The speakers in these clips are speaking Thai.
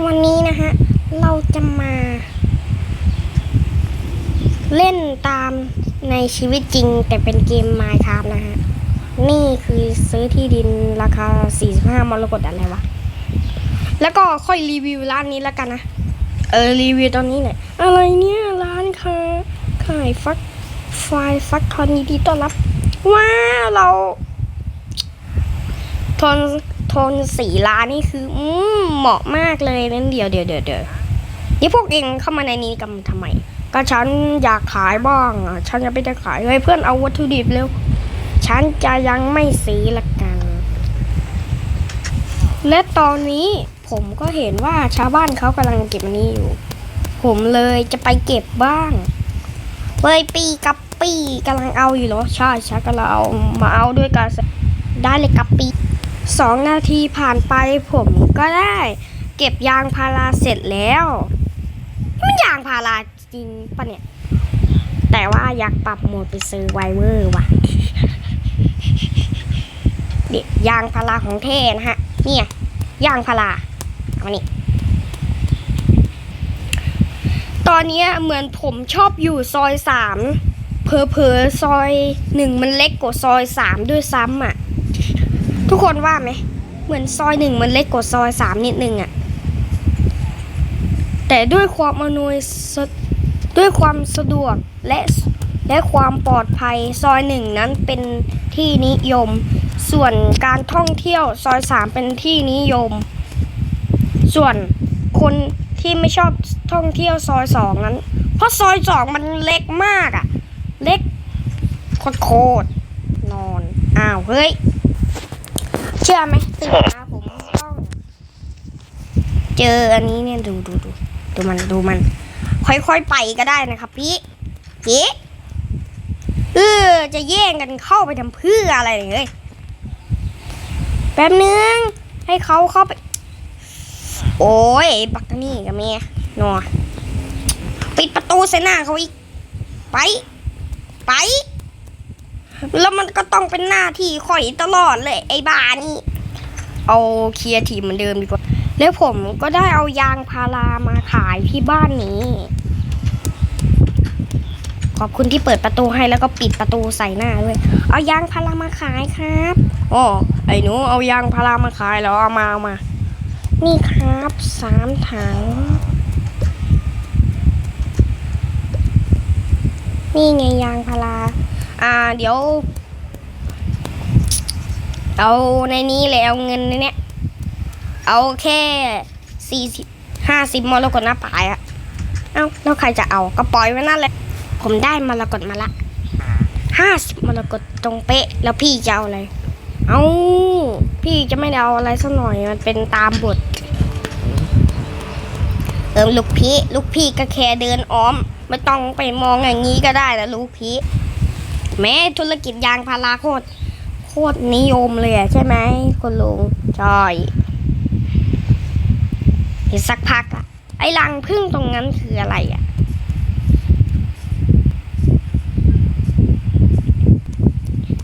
วันนี้นะฮะ เราจะมา เล่นตามในชีวิตจริง แต่เป็นเกม Minecraft นะฮะ นี่คือซื้อที่ดินราคา 45มรกตอะไรวะ แล้วก็ค่อยรีวิวร้านนี้แล้วกันนะ เออ รีวิวตอนนี้หน่อยอะไรเนี่ย ร้านค่ะขายฟักไฟฟักทอนดีต้อนรับ ว้าว เราโทน ทนสีร้านนี่คืออืมเหมาะมากเลยนั่นเดียวเดี๋ยวเดี๋ยวเดี๋ยวนี่พวกเองเข้ามาในนี้กันทำไม ก็ฉันอยากขายบ้างอะฉันจะไปจะขายให้เพื่อนเอาวัตถุดิบเร็วฉันจะยังไม่สีละกัน และตอนนี้ผมก็เห็นว่าชาวบ้านเขากำลังเก็บอันนี้อยู่ ผมเลยจะไปเก็บบ้างเฮ้ยปีกับปีกำลังเอาอยู่เหรอใช่ฉันกำลังเอามาเอาด้วยกันได้เลยกับปี สองนาทีผ่านไปผมก็ได้ เก็บยางพาราเสร็จแล้วมันยางพาราจริงปะเนี่ย แต่ว่าอยากปรับโหมดไปซื้อไวเวอร์ว่ะเด็กยางพาราของเท่นะฮะ เนี่ยยางพาราเอามานี่ตอนนี้เหมือนผมชอบอยู่ซอยสามเพอเพอซอยหนึ่งมันเล็กกว่าซอยสามด้วยซ้ำอะ ทุกคนว่าไหม เหมือนซอยหนึ่งมันเล็กกว่าซอยสามนิดนึงอะ แต่ด้วยความอำนวยด้วยความสะดวกและและความปลอดภัยซอยหนึ่งนั้นเป็นที่นิยม ส่วนการท่องเที่ยวซอยสามเป็นที่นิยม ส่วนคนที่ไม่ชอบท่องเที่ยวซอยสองนั้น เพราะซอยสองมันเล็กมากอะเล็กโคตรนอน อ้าว เฮ้ย ชื่อไหมตื่นมาผมต้อง เจออันนี้เนี่ยดูดูดูดูมันดูมัน ค่อยๆไปก็ได้นะครับพี่พี่เออจะแย่งกันเข้าไปทำเพื่ออะไรเนี่ยเฮ้ยแป๊บนึง ให้เขาเข้าไป โอ้ยบักนี่กับเมียหนอปิดประตูใส่หน้าเขาอีก ไป ไป แล้วมันก็ต้องเป็นหน้าที่ข่อยตลอดเลย ไอ้บานี่ เอาเคลียร์ทีมเหมือนเดิมดีกว่า แล้วผมก็ได้เอายางพารามาขายที่บ้านนี้ ขอบคุณที่เปิดประตูให้แล้วก็ปิดประตูใส่หน้าด้วย เอายางพารามาขายครับอ๋อไอ้หนูเอายางพารามาขายแล้วเอามาเอามา นี่ครับสามถังนี่ไงยางพารา อ่า เดี๋ยว เอาในนี้เลยเอาเงินในเนี้ย เอาแค่สี่สิบห้าสิบมรกตหน้าปลายอะเอ้าแล้วใครจะเอาก็ปล่อยไว้นั่นแหละผมได้มรกตมาละห้าสิบมรกตตรงเป๊ะ แล้วพี่จะเอาอะไร เอาพี่จะไม่ได้เอาอะไรสักหน่อยมันเป็นตามบทเออลูกพี่ ลูกพี่ก็แค่เดินอ้อม ไม่ต้องไปมองอย่างนี้ก็ได้นะลูกพี่ แม้ธุรกิจยางพาราโคตรโคตรนิยมเลยใช่ไหมคุณลุงใช่อีกสักพักอะไอ้รังพึ่งตรงนั้นคืออะไรอะ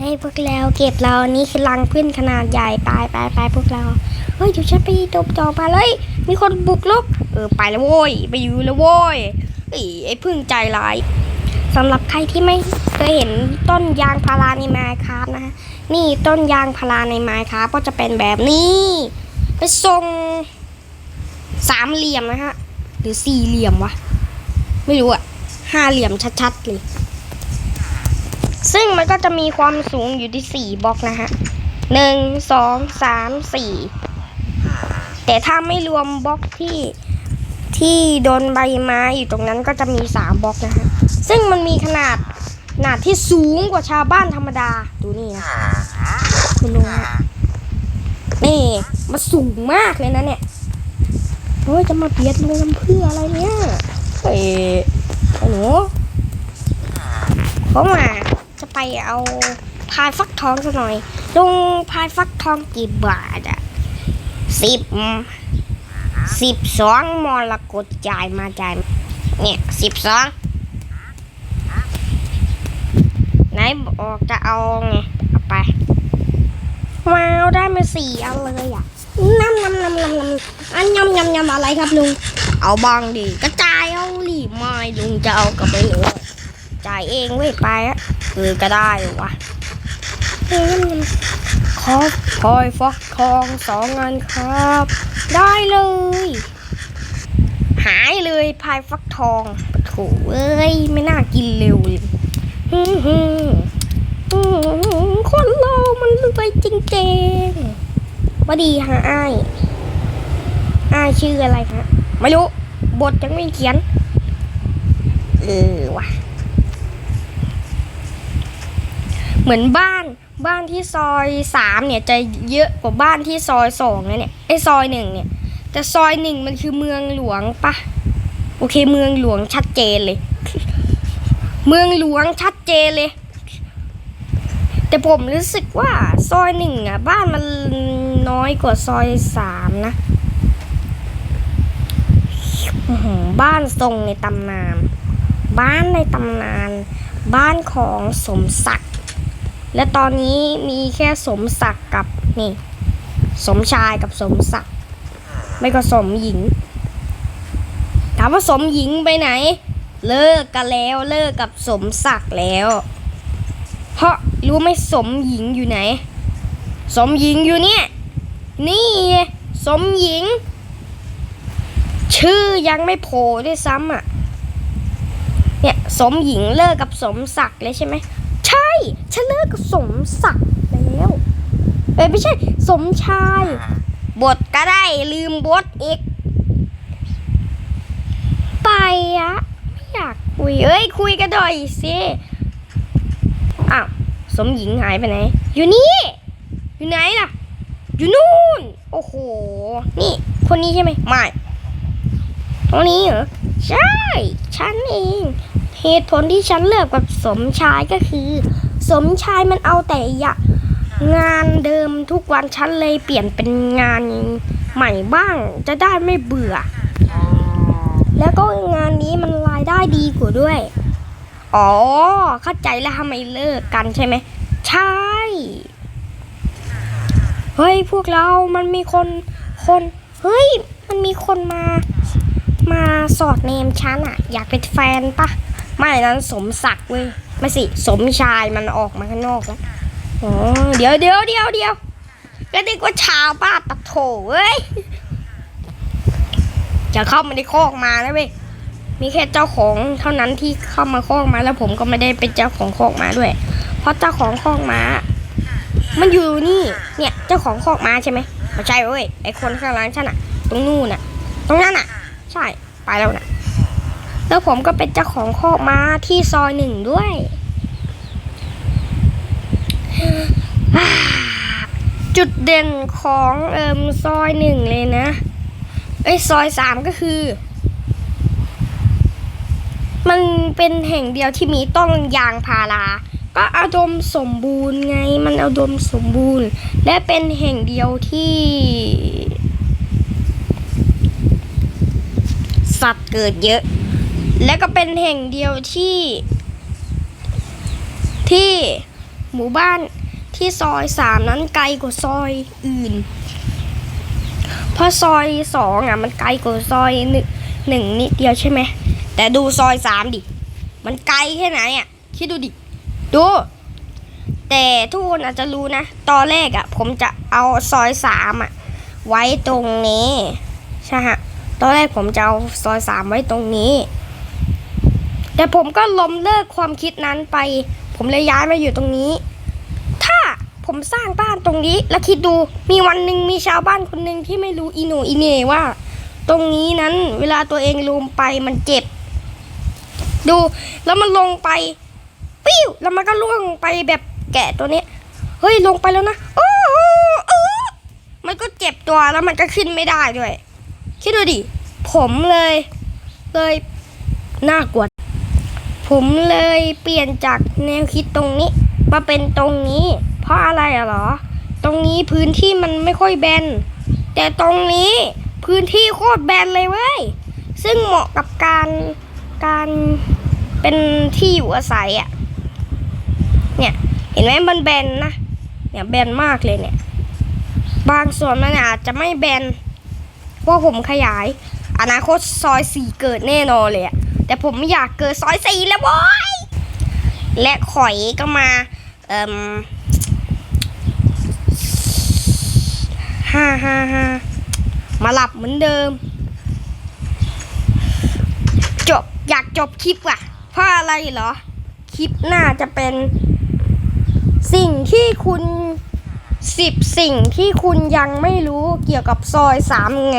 ให้พวกเราเก็บเรานี่คือรังพึ่งขนาดใหญ่ไปไปไปพวกเราเฮ้ยเดี๋ยวฉันไปตบต่อมาเลยมีคนบุกลุกเออไปแล้วโว้ยไปอยู่แล้วโว้ยไอ้ไอ้พึ่งใจร้าย สำหรับใครที่ไม่เคยเห็นต้นยางพาราในไมค์ครับนะฮะนี่ต้นยางพาราในไมค์ครับก็จะเป็นแบบนี้ไปทรงสามเหลี่ยมนะฮะหรือสี่เหลี่ยมวะไม่รู้อะห้าเหลี่ยมชัดๆเลยซึ่งมันก็จะมีความสูงอยู่ที่สี่บล็อกนะฮะหนึ่งสองสามสี่แต่ถ้าไม่รวมบล็อกที่ที่โดนใบไม้อยู่ตรงนั้นก็จะมีสามบล็อกนะฮะ ซึ่งมันมีขนาดขนาดที่สูงกว่าชาวบ้านธรรมดา ดูนี่นะคุณลุงฮะนี่มันสูงมากเลยนะเนี่ยโอ้ยจะมาเบียดลุงทำเพื่ออะไรเนี่ยเอ้ยไอ้หนูผมอะจะไปเอาพายฟักทองซะหน่อยลุงพายฟักทองกี่บาทอะสิบสิบสองมรกตจ่ายมาจ่ายมาเนี่ยสิบสอง ไหนบอกจะเอาไงเอาไปว้าวได้มาสี่อันเลยอะน้ำน้ำน้ำน้ำน้ำอันยำยำยำำอะไรครับลุงเอาบางดิกระจายเอาหลีไม่ลุงจะเอากลับไปเลยจ่ายเองเว้ยไปอะเออก็ได้วะเฮ้ยมันขอพลอยฟักทองสองงานครับ ได้เลย หายเลยพายฟักทองปะโถเอ้ยไม่น่ากินเร็วเลยฮึ่มฮึ่มฮึ่ม คนเรามันรวยจริงๆว่าดีฮะอ้ายอ้ชื่ออะไรฮะ ไม่รู้ บทยังไม่เขียน เออว่ะ เหมือนบ้าน บ้านที่ซอยสามเนี่ย จะเยอะกว่าบ้านที่ซอยสองนะเนี่ย ไอ้ซอยหนึ่งเนี่ย แต่ซอยหนึ่งมันคือเมืองหลวงปะ โอเคเมืองหลวงชัดเจนเลย เมืองหลวงชัดเจนเลย แต่ผมรู้สึกว่าซอยหนึ่งอะ บ้านมันน้อยกว่าซอยสามนะบ้านทรงในตำนาน บ้านในตำนาน บ้านของสมศักดิ์ และตอนนี้มีแค่สมศักดิ์กับนี่ สมชายกับสมศักดิ์ ไม่ก็สมหญิง ถามว่าสมหญิงไปไหน เลิกกันแล้วเลิกกับสมศักดิ์แล้ว เพราะรู้ไหมสมหญิงอยู่ไหน สมหญิงอยู่เนี่ย นี่ไงสมหญิง ชื่อยังไม่โผล่ด้วยซ้ำอะ เนี่ยสมหญิงเลิกกับสมศักดิ์เลยใช่ไหม ใช่ ฉันเลิกกับสมศักดิ์แล้วเอ้ยไม่ใช่ สมชาย บทก็ได้ลืมบทอีกไปอะไม่อยาก คุย เอ้ย คุยกันหน่อยสิอ้าวสมหญิงหายไปไหน อยู่นี่ อยู่ไหนล่ะ อยู่นู่น โอ้โห นี่ คนนี้ใช่ไหมไม่ ตรงนี้เหรอ ใช่ ฉันเอง เหตุผลที่ฉันเลิกกับสมชายก็คือ สมชายมันเอาแต่อยากงานเดิมทุกวันฉันเลยเปลี่ยนเป็นงานใหม่บ้าง จะได้ไม่เบื่อ แล้วก็งานนี้มันรายได้ดีกว่าด้วย อ๋อ เข้าใจแล้วทำไมเลิกกันใช่ไหม ใช่ เฮ้ย พวกเรามันมีคนคน เฮ้ย มันมีคนมา มาสอดเนมฉันอะอยากเป็นแฟนปะไม่นั้นสมศักดิ์เว้ยไม่สิ สมชายมันออกมาข้างนอกแล้วอ๋อเดี๋ยวเดี๋ยวเดี๋ยวเดี๋ยวก็นึกว่าชาวบ้านตะโถเว้ย จะเข้ามาในคอกมาแล้วเว้ยมีแค่เจ้าของเท่านั้นที่เข้ามาคอกมาแล้วผมก็ไม่ได้เป็นเจ้าของคอกมาด้วย เพราะเจ้าของคอกมามันอยู่นี่ เนี่ยเจ้าของคอกมาใช่ไหมไม่ใช่เว้ยไอคนข้างหล่างฉันอะตรงนู่นอะตรงนั้นอะใช่ไปแล้วนะแล้วผมก็เป็นเจ้าของคอกมาที่ซอยหนึ่งด้วยจุดเด่นของเอิมซอยหนึ่งเลยนะ เอ้ยซอยสามก็คือ มันเป็นแห่งเดียวที่มีต้นยางพาราก็อุดมสมบูรณ์ไงมันอุดมสมบูรณ์ และเป็นแห่งเดียวที่ สัตว์เกิดเยอะ และก็เป็นแห่งเดียวที่ ที่หมู่บ้านที่ซอยสามนั้นไกลกว่าซอยอื่น เพราะซอยสองอะมันไกลกว่าซอยหนึ่งหนึ่งนิดเดียวใช่ไหม แต่ดูซอยสามดิ มันไกลแค่ไหนอะ คิดดูดิ ดู แต่ทุกคนอาจจะรู้นะ ตอนแรกอะ ผมจะเอาซอยสามอะ ไว้ตรงนี้ ใช่ฮะ ตอนแรกผมจะเอาซอยสามไว้ตรงนี้ แต่ผมก็ล้มเลิกความคิดนั้นไป ผมเลยย้ายมาอยู่ตรงนี้ ผมสร้างบ้านตรงนี้ แล้วคิดดูมีวันหนึ่งมีชาวบ้านคนหนึ่งที่ไม่รู้อีโหนอีเหนว่า ตรงนี้นั้นเวลาตัวเองลงไปมันเจ็บ ดูแล้วมันลงไปปิ้วแล้วมันก็ล่วงไปแบบแกะตัวนี้ เฮ้ยลงไปแล้วนะโอ้โหเออมันก็เจ็บตัวแล้วมันก็ขึ้นไม่ได้ด้วย คิดดูดิผมเลย เลยน่ากลัวผมเลยเปลี่ยนจากแนวคิดตรงนี้มาเป็นตรงนี้ เพราะอะไรอะเหรอ ตรงนี้พื้นที่มันไม่ค่อยแบน แต่ตรงนี้พื้นที่โคตรแบนเลยเว้ย ซึ่งเหมาะกับการการเป็นที่อยู่อาศัยอะเนี่ย เห็นไหมมันแบนนะ เนี่ยแบนมากเลยเนี่ย บางส่วนมันอาจจะไม่แบนเพราะผมขยาย อนาคตซอยสี่เกิดแน่นอนเลยอะแต่ผมไม่อยากเกิดซอยสี่แล้วบอยและข่อยก็มาเอ่ม ห้าห้าห้ามาหลับเหมือนเดิม จบอยากจบคลิปอะ เพราะอะไรเหรอ คลิปหน้าจะเป็น สิ่งที่คุณสิบสิ่งที่คุณยังไม่รู้เกี่ยวกับซอยสามไง